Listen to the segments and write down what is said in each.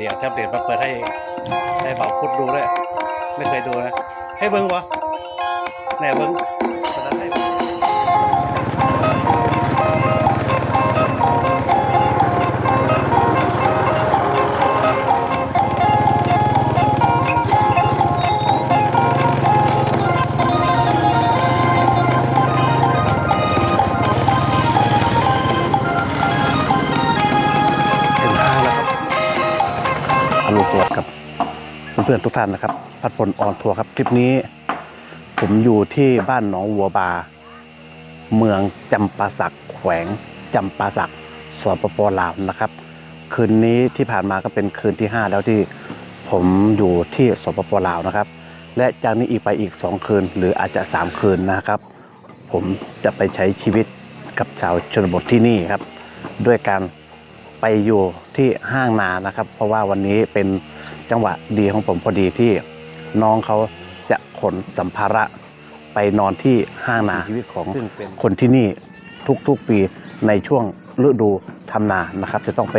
ดียวแท็บเล็ตมาเปิดให้ให้เบาพุดดูด้วยไม่เคยดูนะให้เบิ้งวะแหน่เบิ้ง พื่อนๆทุกท่านนะครับ พัดพลออนทัวร์ครับคลิปนี้ ผมอยู่ที่บ้านหนองวัวบา เมืองจำปาสักแขวงจำปาสักสปปลาวนะครับ คืนนี้ที่ผ่านมาก็เป็นคืนที่ 5 แล้วที่ผมอยู่ที่สปปลาวนะครับ และจากนี้อีกไปอีก 2 คืน หรืออาจจะ 3 คืนนะครับ ผมจะไปใช้ชีวิตกับชาวชนบทที่นี่ครับ ด้วยการไปอยู่ที่ห้างนานะครับ เพราะว่าวันนี้เป็น จังหวะดีของผมพอดีที่น้องเขาจะขนสัมภาระไปนอนที่ห้างนาชีวิตของคนที่นี่ทุกๆปีในช่วงฤดูทำนานะครับ จะต้องไป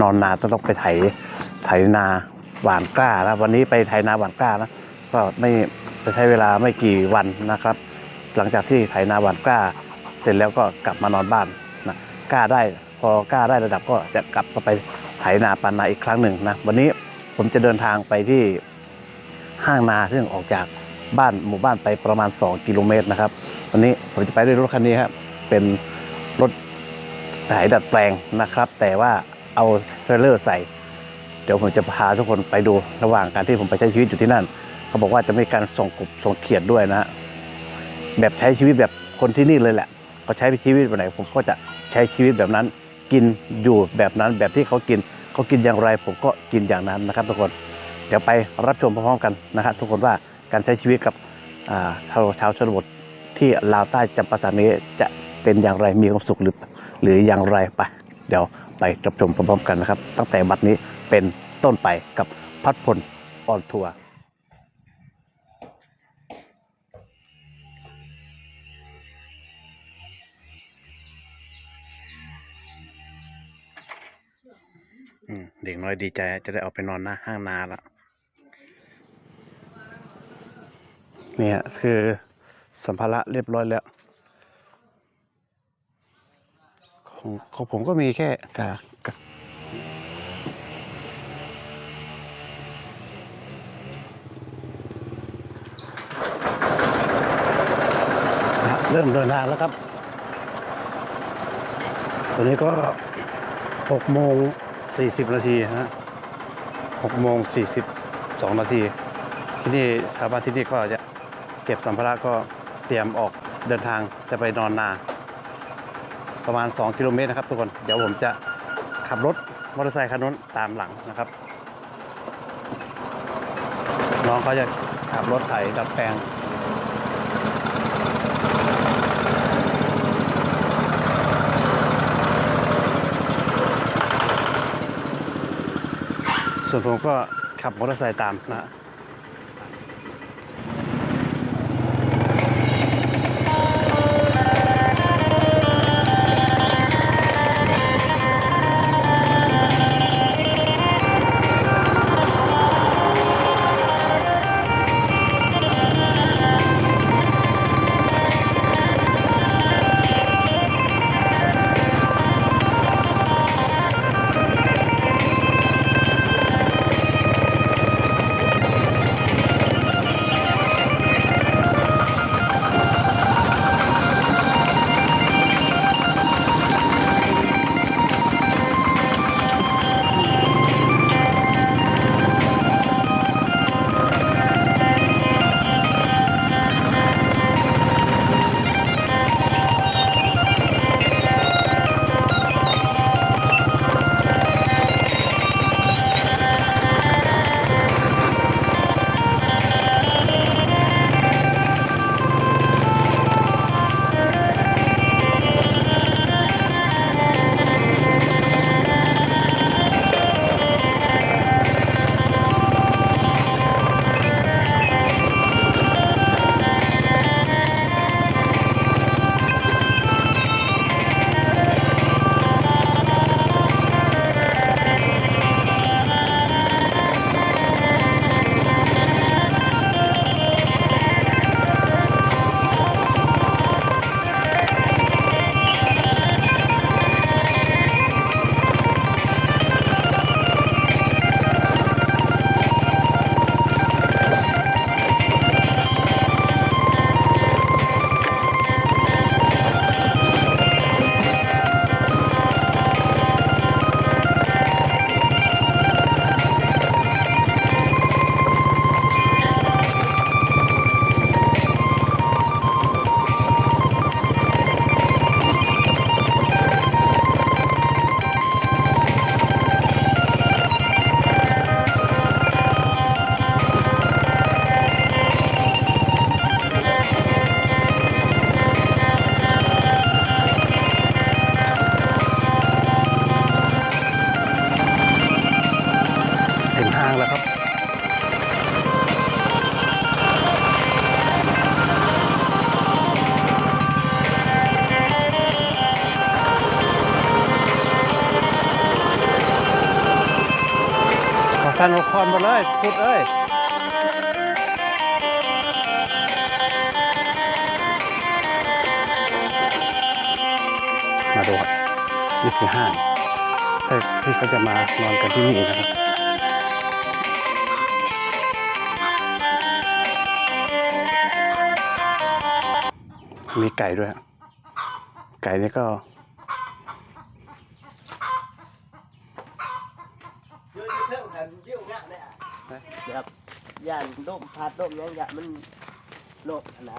นอนนาต้องไปไถไถนาหวานกล้านะวันนี้ไปไถนาหวานกล้านะก็ไม่จะใช้เวลาไม่กี่วันนะครับ หลังจากที่ไถนาหวานกล้า เสร็จแล้วก็กลับมานอนบ้านนะกล้าได้พอกล้าได้ระดับก็จะกลับไปไถนาปันนาอีกครั้งหนึ่งนะวันนี้ ผมจะเดินทางไปที่ห้างนาซึ่งออกจากบ้านหมู่บ้านไปประมาณ 2 กิโลเมตรนะครับวันนี้ผมจะไปด้วยรถคันนี้ครับเป็นรถไถดัดแปลงนะครับ แต่ว่าเอาเทรลเลอร์ใส่ เดี๋ยวผมจะพาทุกคนไปดูระหว่างการที่ผมไปใช้ชีวิตอยู่ที่นั่น เขาบอกว่าจะมีการส่งกบส่งเขียดด้วยนะฮะแบบใช้ชีวิตแบบคนที่นี่เลยแหละเขาใช้ชีวิตแบบไหนผมก็จะใช้ชีวิตแบบนั้น กินอยู่แบบนั้นแบบที่เขากิน เขากินอย่างไร ผมก็กินอย่างนั้นนะครับทุกคนเดี๋ยวไปรับชมพร้อมๆกันนะครับทุกคนว่าการใช้ชีวิตกับชาวชาวชนบทที่ลาวใต้จำปาสักนี้จะเป็นอย่างไรมีความสุขหรือหรืออย่างไรไป เดี๋ยวไปรับชมพร้อมๆกันนะครับ ตั้งแต่บัดนี้เป็นต้นไปกับพัดพลออนทัวร์ เด็กน้อยดีใจจะได้ออกไปนอนหน้าห้างนาละเนี่ยคือสัมภาระเรียบร้อยแล้วของของผมก็มีแค่กากะนะเริ่มเดินทางแล้วครับ ตอนนี้ก็หกโมง สี่สิบนาทีฮะหกโมงสี่สิบสองนาที ที่นี่ชาวบ้านที่นี่ก็จะเก็บสัมภาระก็เตรียมออกเดินทางจะไปนอนนา ประมาณ 2 กิโลเมตรนะครับทุกคน เดี๋ยวผมจะขับรถมอเตอร์ไซค์คันนู้นตามหลังนะครับ น้องเขาจะขับรถไถดัดแปลง ส่วนผมก็ขับมอเตอร์ไซค์ตามนะ ขอสั่นละครมาเลยพุดเอ้ยมาดูครับนี่คือห้างที่ที่เขาจะมานอนกันที่นี่นะครับมีไก่ด้วย ไก่นี่ก็ เยอะเรื่องหันเยี่ยวงะเนี่ย แบบย่านล่มพัดล่มยังยะมันโลกนะ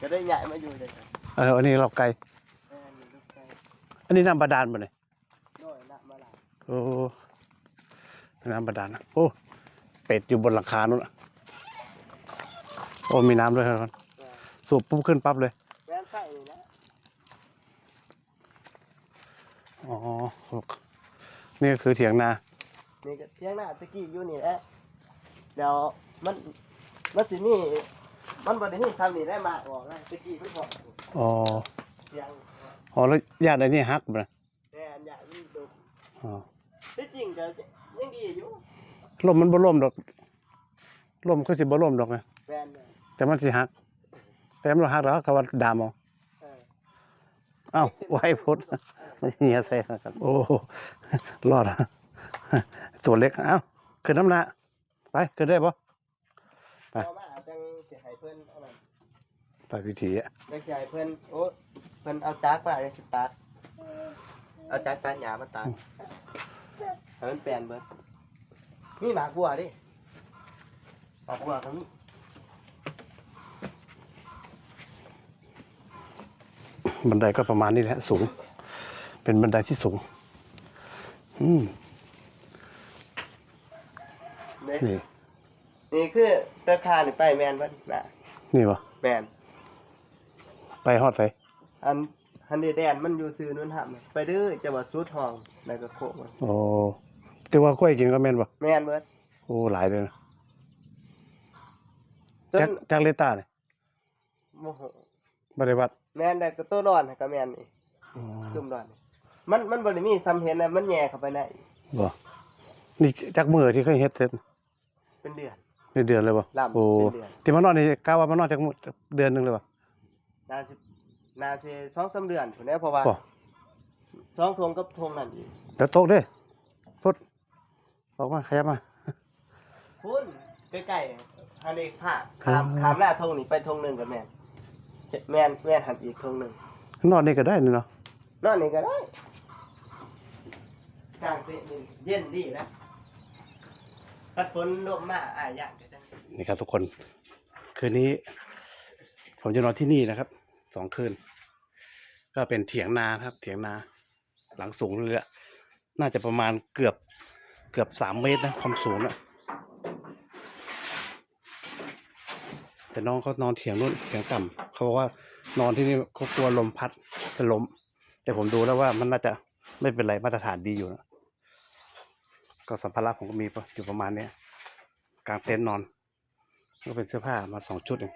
จะได้ใหญ่มาอยู่เลยครับเอออันนี้เราไก่แม่นี่ลูกไก่อันนี้น้ำบาดาลมาเลยน้อยละมาละโอ้น้ำบาดาลนะโอ้เป็ดอยู่บนหลังคานู่นน่ะโอ้มีน้ำด้วยครับสูบปุ๊บขึ้นปั๊บเลยแม่นไส้นี่นะอ๋อนี่ก็คือเถียงนา นี่ก็เที่ยงหน้าตะกี้อยู่นี่แหละเดี๋ยวมันมันสินี่มันบ่ได้นี่ทำนี่ได้มากออกนะตะกี้มันบอกอ๋อเที่ยงอ๋อแล้วญาติไอ้นี่ฮักบ่นะแม่นใหญ่มันดุอ๋อที่จริงก็ยังดีอยู่ลมมันบ่ล่มดอกลมก็สิบ่ล่มดอกนะแม่นน่ะแต่มันสิฮัก แต่มันบ่ฮักแล้วเขาว่าดามเอาเออเอ้าไว้พุทธเฮียใส่ครับโอ้รอดอะ ตัวเล็กเอ้าขึ้นน้ำหน้าไปขึ้นได้ปะไปพอมาจังสิให้เพิ่นเอานั่นไปพิธีอะจังสิให้เพิ่นโอ้เพิ่นเอาจักมาจังสิตัดเอาจักตัดหญ้ามาตัดให้มันแปลนเบิดมีหมากบัวดิหมากบัวก็มีบันไดก็ประมาณนี้แหละสูง เป็นบันไดที่สูง อืม เด้นี่ นี่คือตะคานี่ไปแม่นเพิ่นน่ะนี่ปะแม่นไปฮอดไสอันอันนี้แดนมันอยู่ซื่อนู้นหับไปเด้อจังหวัดสุดทองแล้วก็โคกมันโอ้แต่ว่ากล้วยกินก็แม่นปะแม่นเบิดโอ้หลายเลยนะต้จากนจากเลต้าเนี่ยโมโหบริวัติแม่นได้ก็ตัวร้อนก็แม่นนี่อ๋อจุ่มร้อนนี่มันมันบ่ได้มีซ้ำเห็นนะมันแย่เข้าไปในบ่นี่จากมือที่เคยเฮ็ดเสร็จ เป็นเดือนในเดือนเลยปะลำโอ้เป็นเดือน ที่มานอนนี่กล้าว่ามานอนจากมื้อเดือนหนึงเลยปะนาสินาสิสองสามเดือนพุ่นแหล้วเพราะว่าบ่ สองทงกับทงนั่นอีกเดี๋ยวโต๊ะเด้พุทธออกมาขยับมาพุ่นใกล้ๆฮันเอกผ้าครัขาบมขามหน้าทงนี่ไปทงหนึงกับแม่นแม่นแม่นหันอีกทงหนึงนอนนี่ก็ได้นี่เนาะ นอนนี่ก็ได้กลางเตะนี่เย็นดีนะ ถ้าฝนลงมาอายยากจังนี่ครับทุกคน คืนนี้ ผมจะนอนที่นี่นะครับสองคืน ก็เป็นเถียงนาครับ เถียงนา หลังสูงเลยอะน่าจะประมาณเกือบเกือบสามเมตรนะความสูงนะแต่น้องเขานอนเถียงนู่นเถียงต่ำเขาบอกว่านอนที่นี่เขากลัวลมพัดจะล้ม แต่ผมดูแล้วว่ามันน่าจะไม่เป็นไรมาตรฐานดีอยู่นะ ก็สัมภาระผมก็มีอยู่ประมาณเนี้ยกลางเต็นท์นอน ก็เป็นเสื้อผ้ามาสองชุดเอง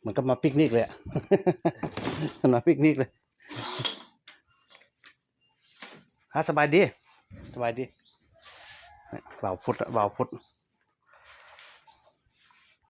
เหมันก็มาปิกนิกเลยอะมาปิกนิกเลยฮะสบายดี สบายดีเบาพุทธอะบ่าพุทธ